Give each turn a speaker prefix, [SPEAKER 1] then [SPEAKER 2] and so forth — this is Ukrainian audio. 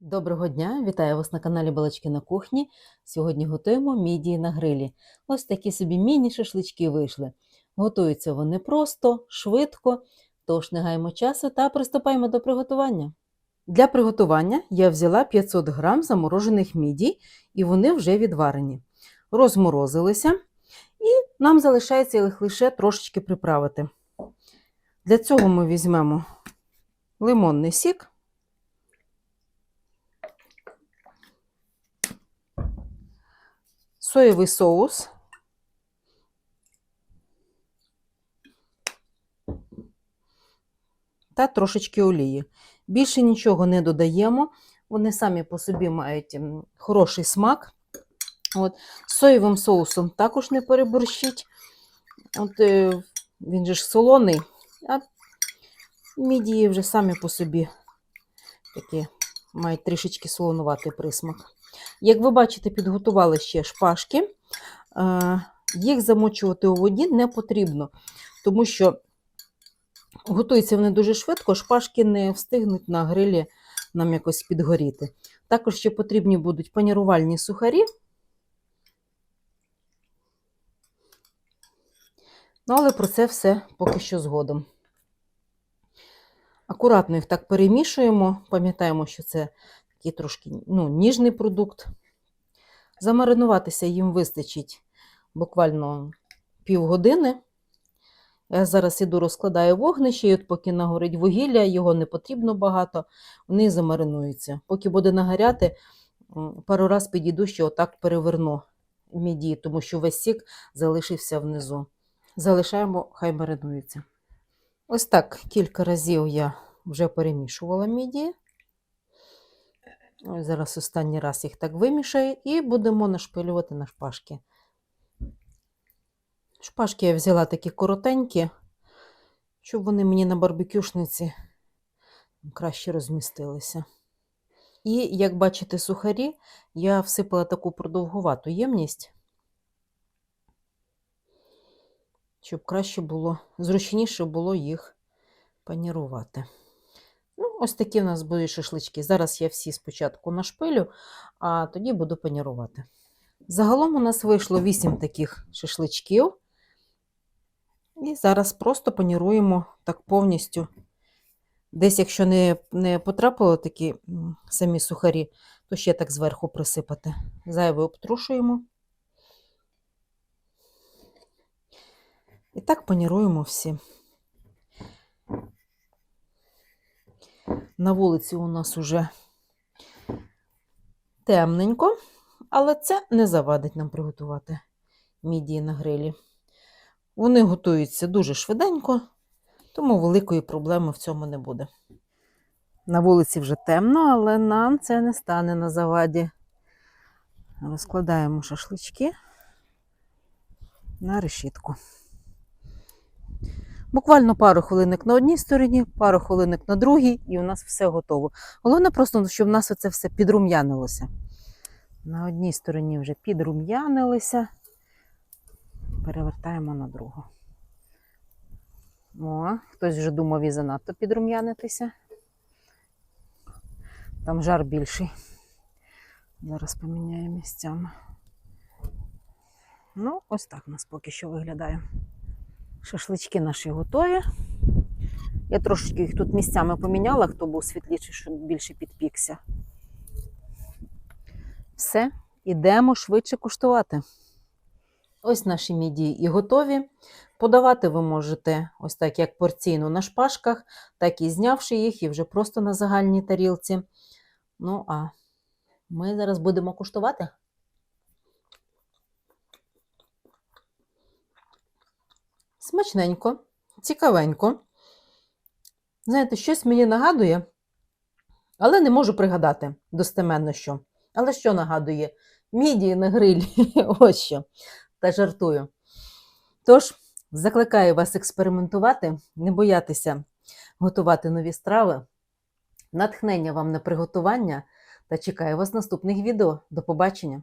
[SPEAKER 1] Доброго дня! Вітаю вас на каналі Балачки на кухні. Сьогодні готуємо мідії на грилі. Ось такі собі міні-шашлички вийшли. Готуються вони просто, швидко, тож не гаємо часу та приступаємо до приготування. Для приготування я взяла 500 г заморожених мідій, і вони вже відварені. Розморозилися, і нам залишається їх лише трошечки приправити. Для цього ми візьмемо лимонний сік. Соєвий соус. Та трошечки олії. Більше нічого не додаємо. Вони самі по собі мають хороший смак. От. Соєвим соусом також не переборщіть. От, е, він же ж солоний, а мідії вже самі по собі такі мають трішечки солонуватий присмак. Як ви бачите, підготували ще шпажки. Е, Їх замочувати у воді не потрібно, тому що готуються вони дуже швидко, шпажки не встигнуть на грилі нам якось підгоріти. Також ще потрібні будуть панірувальні сухарі. Ну, але про це все поки що згодом. Акуратно їх так перемішуємо. Пам'ятаємо, що це такий трошки ну, ніжний продукт. Замаринуватися їм вистачить буквально півгодини. Я зараз іду розкладаю вогнище, і от поки нагорить вугілля, його не потрібно багато, вони замаринуються. Поки буде нагоряти, пару раз підійду, що отак переверну міді, тому що весь сік залишився внизу. Залишаємо, хай маринується. Ось так кілька разів я вже перемішувала мідії. Зараз останній раз їх так вимішаю і будемо нашпилювати на шпажки. Шпажки я взяла такі коротенькі, щоб вони мені на барбекюшниці краще розмістилися. І, як бачите, сухарі я всипала таку продовгувату ємність, щоб краще було, зручніше було їх панірувати. Ось такі в нас будуть шашлички. Зараз я всі спочатку нашпилю, а тоді буду панірувати. Загалом у нас вийшло 8 таких шашличків. І зараз просто паніруємо так повністю. Десь, якщо не, не потрапило такі самі сухарі, то ще так зверху присипати. Зайве обтрушуємо. І так паніруємо всі. На вулиці у нас уже темненько, але це не завадить нам приготувати мідії на грилі. Вони готуються дуже швиденько, тому великої проблеми в цьому не буде. На вулиці вже темно, але нам це не стане на заваді. Розкладаємо шашлички на решітку. Буквально пару хвилинок на одній стороні, пару хвилинок на другій, і у нас все готово. Головне просто, щоб в нас оце все підрум'янилося. На одній стороні вже підрум'янилися. Перевертаємо на другу. О, хтось вже думав і занадто підрум'янитися. Там жар більший. Зараз поміняємо місцями. Ну, ось так у нас поки що виглядає. Шашлички наші готові. Я трошечки їх тут місцями поміняла, хто був світліший, щоб більше підпікся. Все, ідемо швидше куштувати. Ось наші мідії і готові. Подавати ви можете ось так, як порційно на шпажках, так і знявши їх, і вже просто на загальній тарілці. Ну, а ми зараз будемо куштувати. Смачненько, цікавенько. Знаєте, щось мені нагадує, але не можу пригадати достеменно що. Але що нагадує? Мідії на грилі. Ось що. Та жартую. Тож, закликаю вас експериментувати, не боятися готувати нові страви. Натхнення вам на приготування та чекаю вас наступних відео. До побачення!